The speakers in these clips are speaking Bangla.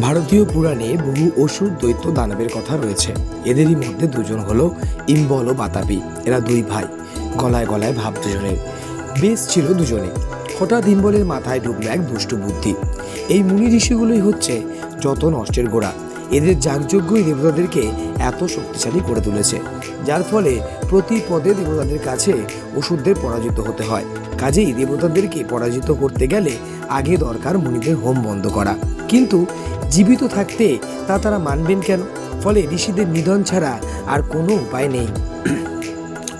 ভারতীয় পুরাণে বহু অসুর দৈত্য দানবের কথা রয়েছে। এদেরই মধ্যে দুজন হলো ইম্বল ও বাতাবি। এরা দুই ভাই। গলায় গলায় ভাব দুজনের। বেশ ছিল দুজনে। হঠাৎ ইম্বলের মাথায় ঢুকলো এক দুষ্ট বুদ্ধি। এই মুনি ঋষিগুলোই হচ্ছে যত নষ্টের গোড়া। এদের যাগযজ্ঞই দেবতাদেরকে এত শক্তিশালী করে তুলেছে। যার ফলে প্রতি পদে দেবতাদের কাছে ওষুধদের পরাজিত হতে হয়। কাজেই দেবতাদেরকে পরাজিত করতে গেলে আগে দরকার মুনিদের হোম বন্ধ করা। কিন্তু জীবিত থাকতে তা তারা মানবেন কেন? ফলে ঋষিদের নিধন ছাড়া আর কোনো উপায় নেই।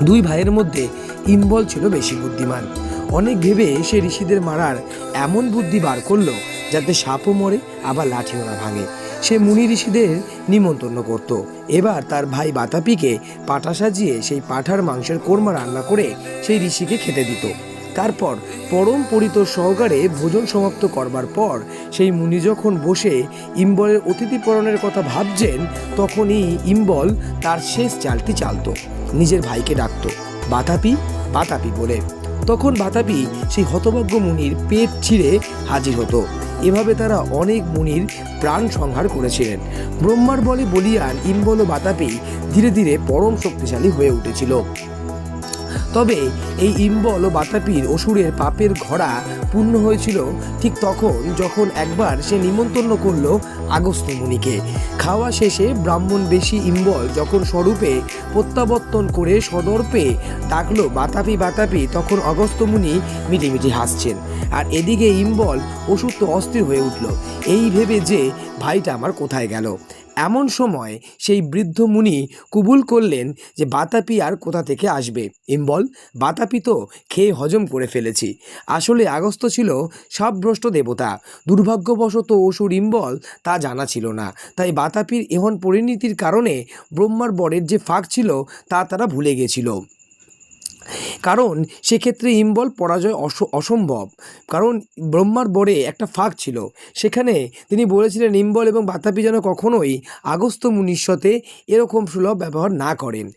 দুই ভাইয়ের মধ্যে ইম্বল ছিল বেশি বুদ্ধিমান। অনেক ভেবে সে ঋষিদের মারার এমন বুদ্ধি বার করল যাতে সাপও মরে, আবার লাঠিও না ভাঙে। সে মুনি ঋষিদের নিমন্ত্রণ করত। এবার তার ভাই বাতাপিকে পাঠা সাজিয়ে সেই পাঠার মাংসের কোরমা রান্না করে সেই ঋষিকে খেতে দিত। তারপর পরম পরিতোষ সহকারে ভোজন সমাপ্ত করবার পর সেই মুনি যখন বসে ইম্বলের অতিথিপরণের কথা ভাবছেন, তখনই ইম্বল তার শেষ চালটি চালত, নিজের ভাইকে ডাকতো, বাতাপি বাতাপি বলে। তখন বাতাপি সেই হতভাগ্য মুনির পেট ছিঁড়ে হাজির হতো। এভাবে তারা অনেক মুনির প্রাণ সংহার করেছিলেন। ব্রহ্মার বলে বলিয়ান ইম্বল ও বাতাপি ধীরে ধীরে পরম শক্তিশালী হয়ে উঠেছিল। তবে এই ইম্বল ও বাতাপির অসুরের পাপের ঘোড়া পূর্ণ হয়েছিল ঠিক তখন যখন একবার সে নিমন্ত্রণ করল আগস্ত মুনিকে। খাওয়া শেষে ব্রাহ্মণ বেশি ইম্বল যখন স্বরূপে প্রত্যাবর্তন করে সদর্পে ডাকলো, বাতাপি বাতাপি, তখন অগস্ত মুনি মিটিমিটি হাসছেন। আর এদিকে ইম্বল তো অস্থির হয়ে উঠল। এই ভেবে যে, ভাইটা আমার কোথায় গেল? এমন সময় সেই বৃদ্ধ মুনি কুবুল করলেন যে বাতাপি আর কোথা থেকে আসবে। ইম্বল বাতাপি তো খেয়ে হজম করে ফেলেছি। আসলে আগস্ত ছিল সব ভ্রষ্ট দেবতা। দুর্ভাগ্যবশত অসুর ইম্বল তা জানা ছিল না। তাই বাতাপির এহন পরিণতির কারণে ব্রহ্মার বরের যে ফাঁক ছিল তা তারা ভুলে গেছিল। কারণ সেক্ষেত্রে ইম্বল পরাজয় অস- অসম্ভব। কারণ ব্রহ্মার বরে একটা ফাঁক ছিল। সেখানে তিনি বলেছিলেন ইম্বল এবং বাতাপি যেন কখনোই আগস্ত সাথে এরকম সুলভ ব্যবহার না করেন।